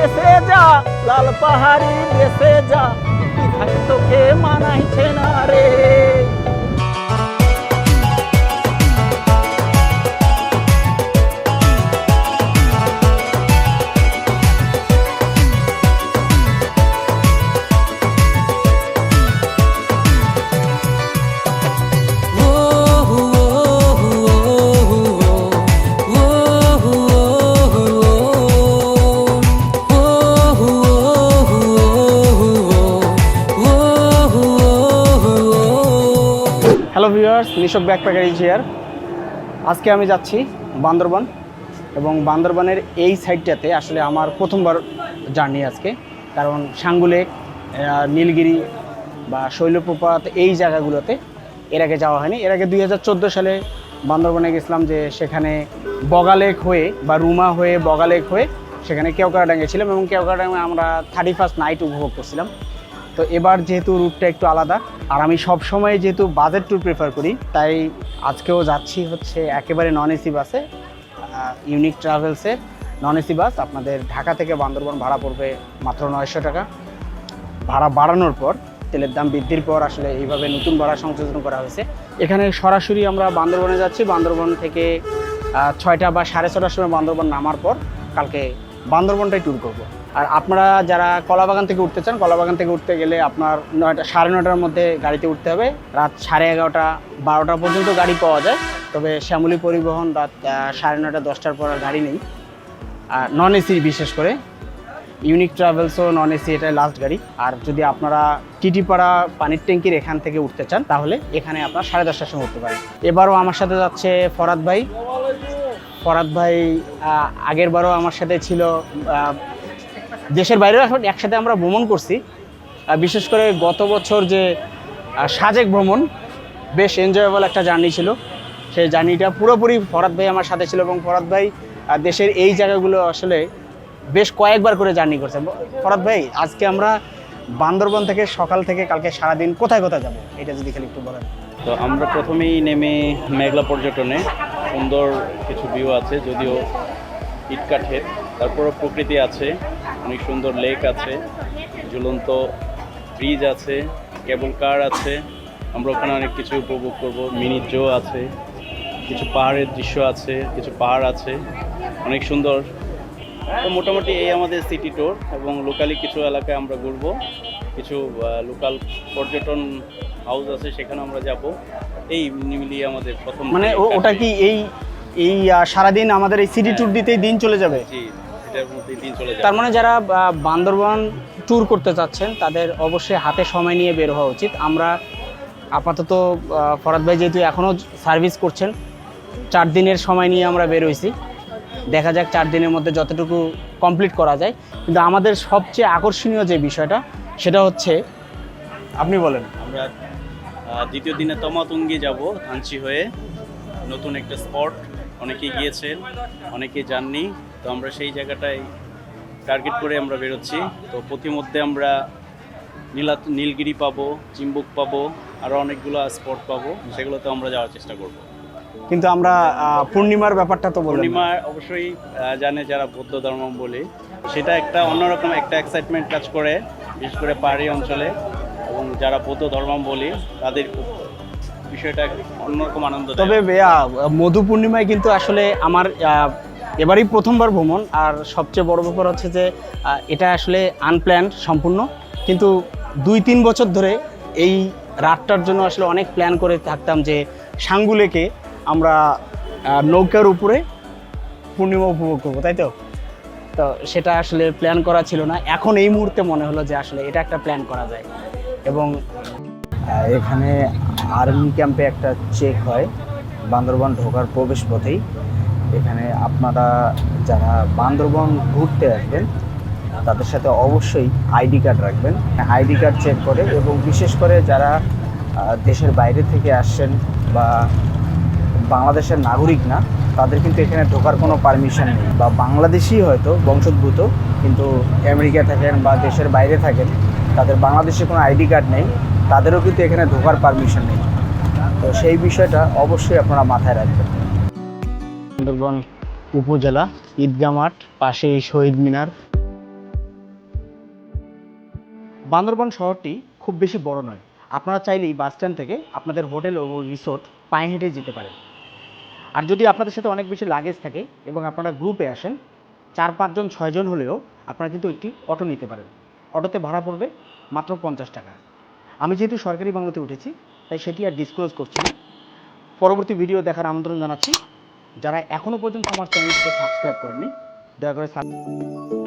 দেশে যা লাল পাহাড়ি দেশে যা। বিধায় তোকে মানাইছে না রে। ভিউয়ার্স, নিশক ইজ হিয়ার আজকে আমি যাচ্ছি বান্দরবান এবং বান্দরবানের এই সাইডটাতে আসলে আমার প্রথমবার জার্নি আজকে। কারণ সাঙ্গুলেক নীলগিরি বা শৈলপ্রপাত এই জায়গাগুলোতে এর আগে যাওয়া হয়নি। এর আগে দুই হাজার চোদ্দ সালে বান্দরবানে গেছিলাম যে সেখানে বগালেক হয়ে বা রুমা হয়ে বগালেক হয়ে সেখানে কেওকারাডাঙ্গে ছিলাম এবং কেওকারাডাঙ্গে আমরা থার্টি ফার্স্ট নাইট উপভোগ করছিলাম। তো এবার যেহেতু রুটটা একটু আলাদা, আর আমি সব সময় যেহেতু বাজেট ট্যুর প্রেফার করি, তাই আজকেও যাচ্ছি হচ্ছে একেবারে নন এসি বাসে ইউনিক ট্রাভেলসের নন এসি বাস আপনাদের ঢাকা থেকে বান্দরবন ভাড়া পড়বে মাত্র নয়শো টাকা। ভাড়া বাড়ানোর পর, তেলের দাম বৃদ্ধির পর আসলে এইভাবে নতুন ভাড়া সংযোজন করা হয়েছে। এখানে সরাসরি আমরা বান্দরবনে যাচ্ছি, বান্দরবন থেকে ছয়টা বা সাড়ে ছটার সময় বান্দরবন নামার পর কালকে বান্দরবনটাই ট্যুর করব। আর আপনারা যারা কলাবাগান থেকে উঠতে চান কলাবাগান থেকে উঠতে গেলে আপনার নয়টা সাড়ে নটার মধ্যে গাড়িতে উঠতে হবে। রাত সাড়ে এগারোটা বারোটা পর্যন্ত গাড়ি পাওয়া যায়। তবে শ্যামলী পরিবহন রাত সাড়ে নটা দশটার পর আর গাড়ি নেই। আর নন এসি বিশেষ করে। ইউনিক ট্রাভেলসও নন এসি এটাই লাস্ট গাড়ি। আর যদি আপনারা টিটিপাড়া পানির ট্যাঙ্কির এখান থেকে উঠতে চান তাহলে এখানে আপনার সাড়ে দশটার সময় উঠতে পারেন। এবারও আমার সাথে যাচ্ছে ফরাদ ভাই। ফরাদ ভাই আহ, আগের বারও আমার সাথে ছিল দেশের বাইরেও এখন একসাথে আমরা ভ্রমণ করছি। বিশেষ করে গত বছর যে সাজেক ভ্রমণ, বেশ এনজয়েবল একটা জার্নি ছিল। সেই জার্নিটা পুরোপুরি ফরাদ ভাই আমার সাথে ছিল এবং ফরাদ ভাই দেশের এই জায়গাগুলো আসলে বেশ কয়েকবার করে জার্নি করছে। ফরাদ ভাই, আজকে আমরা বান্দরবন থেকে সকাল থেকে কালকে সারাদিন কোথায় কোথায় যাব? এটা যদি খালি একটু বলেন। তো আমরা প্রথমেই নেমে মেঘলা পর্যটনে সুন্দর কিছু ভিউ আছে, যদিও ইটকাঠের। তারপরও প্রকৃতি আছে অনেক সুন্দর লেক আছে ঝুলন্ত ব্রিজ আছে কেবল কার আছে আমরা ওখানে অনেক কিছু উপভোগ করব মিনি জো আছে কিছু পাহাড়ের দৃশ্য আছে কিছু পাহাড় আছে অনেক সুন্দর। তো মোটামুটি এই আমাদের সিটি ট্যুর এবং লোকালি কিছু এলাকায় আমরা ঘুরবো কিছু লোকাল পর্যটন হাউস আছে সেখানে আমরা যাব। এই মিলিয়ে আমাদের প্রথম মানে ওটা কি এই এই সারাদিন আমাদের এই সিটি ট্যুর দিতেই দিন চলে যাবে? জি। তার মানে যারা বান্দরবন ট্যুর করতে চাচ্ছেন তাদের অবশ্যই হাতে সময় নিয়ে বের হওয়া উচিত। আমরা আপাতত ফরাদ ভাই যেহেতু এখনও সার্ভিস করছেন চার দিনের সময় নিয়ে আমরা বের হয়েছি। দেখা যাক চার দিনের মধ্যে যতটুকু কমপ্লিট করা যায়। কিন্তু আমাদের সবচেয়ে আকর্ষণীয় যে বিষয়টা সেটা হচ্ছে আপনি বলেন। আমরা দ্বিতীয় দিনে তমাতুঙ্গি যাব থানচি হয়ে নতুন একটা স্পট অনেকেই গিয়েছেন অনেকেই যাননি তো আমরা সেই জায়গাটায় টার্গেট করে আমরা বেরোচ্ছি। তো প্রতিমধ্যে আমরা নীলা নীলগিরি পাবো চিম্বুক পাবো আরও অনেকগুলো স্পট পাবো সেগুলোতে আমরা যাওয়ার চেষ্টা করব। কিন্তু আমরা পূর্ণিমার ব্যাপারটা তো পূর্ণিমা অবশ্যই জানে যারা বৌদ্ধ ধর্মাবলী সেটা একটা অন্যরকম একটা এক্সাইটমেন্ট কাজ করে বিশেষ করে পাহাড়ি অঞ্চলে। এবং যারা বৌদ্ধ ধর্ম ধর্মাবলী তাদের খুব বিষয়টা অন্যরকম আনন্দ তবে মধু পূর্ণিমায় কিন্তু আসলে আমার এবারই প্রথমবার ভ্রমণ, আর সবচেয়ে বড় ব্যাপার হচ্ছে যে এটা আসলে আনপ্ল্যান্ড সম্পূর্ণ। কিন্তু দুই তিন বছর ধরে এই রাতটার জন্য আসলে অনেক প্ল্যান করে থাকতাম যে, সাঙ্গুলেকে আমরা নৌকার উপরে পূর্ণিমা উপভোগ করব, তাই তো? তো সেটা আসলে প্ল্যান করা ছিল না। এখন এই মুহূর্তে মনে হলো যে আসলে এটা একটা প্ল্যান করা যায়। এবং এখানে আর্মি ক্যাম্পে একটা চেক হয়। বান্দরবান ঢোকার প্রবেশ পথেই এখানে আপনারা যারা বান্দরবান ঘুরতে আসবেন, তাদের সাথে অবশ্যই আইডি কার্ড রাখবেন। আইডি কার্ড চেক করে এবং বিশেষ করে যারা দেশের বাইরে থেকে আসছেন বা বাংলাদেশের নাগরিক না, তাদের কিন্তু এখানে ঢোকার কোনো পারমিশন নেই। বা বাংলাদেশি হয়তো, বংশোদ্ভূত, কিন্তু আমেরিকা থাকেন বা দেশের বাইরে থাকেন তাদের বাংলাদেশে কোনো আইডি কার্ড নেই, তাদেরও কিন্তু এখানে ঢোকার পারমিশন নেই। তো সেই বিষয়টা অবশ্যই আপনারা মাথায় রাখবেন। সুন্দরবন উপজেলা, ঈদগাহ মাঠ পাশেই শহীদ মিনার। বান্দরবান শহরটি খুব বেশি বড় নয়। আপনারা চাইলেই বাস স্ট্যান্ড থেকে আপনাদের হোটেল ও রিসোর্ট পায়ে হেঁটে যেতে পারেন। আর যদি আপনাদের সাথে অনেক বেশি লাগেজ থাকে এবং আপনারা গ্রুপে আসেন, চার, পাঁচজন, ছয়জন হলেও আপনারা কিন্তু একটি অটো নিতে পারেন। অটোতে ভাড়া পড়বে মাত্র পঞ্চাশ টাকা। আমি যেহেতু সরকারি বাংলাতে উঠেছি, তাই সেটি আর ডিসক্লোজ করছি না। পরবর্তী ভিডিও দেখার আমন্ত্রণ জানাচ্ছি। যারা এখনও পর্যন্ত আমার চ্যানেলটিকে সাবস্ক্রাইব করেনি দয়া করে সাব-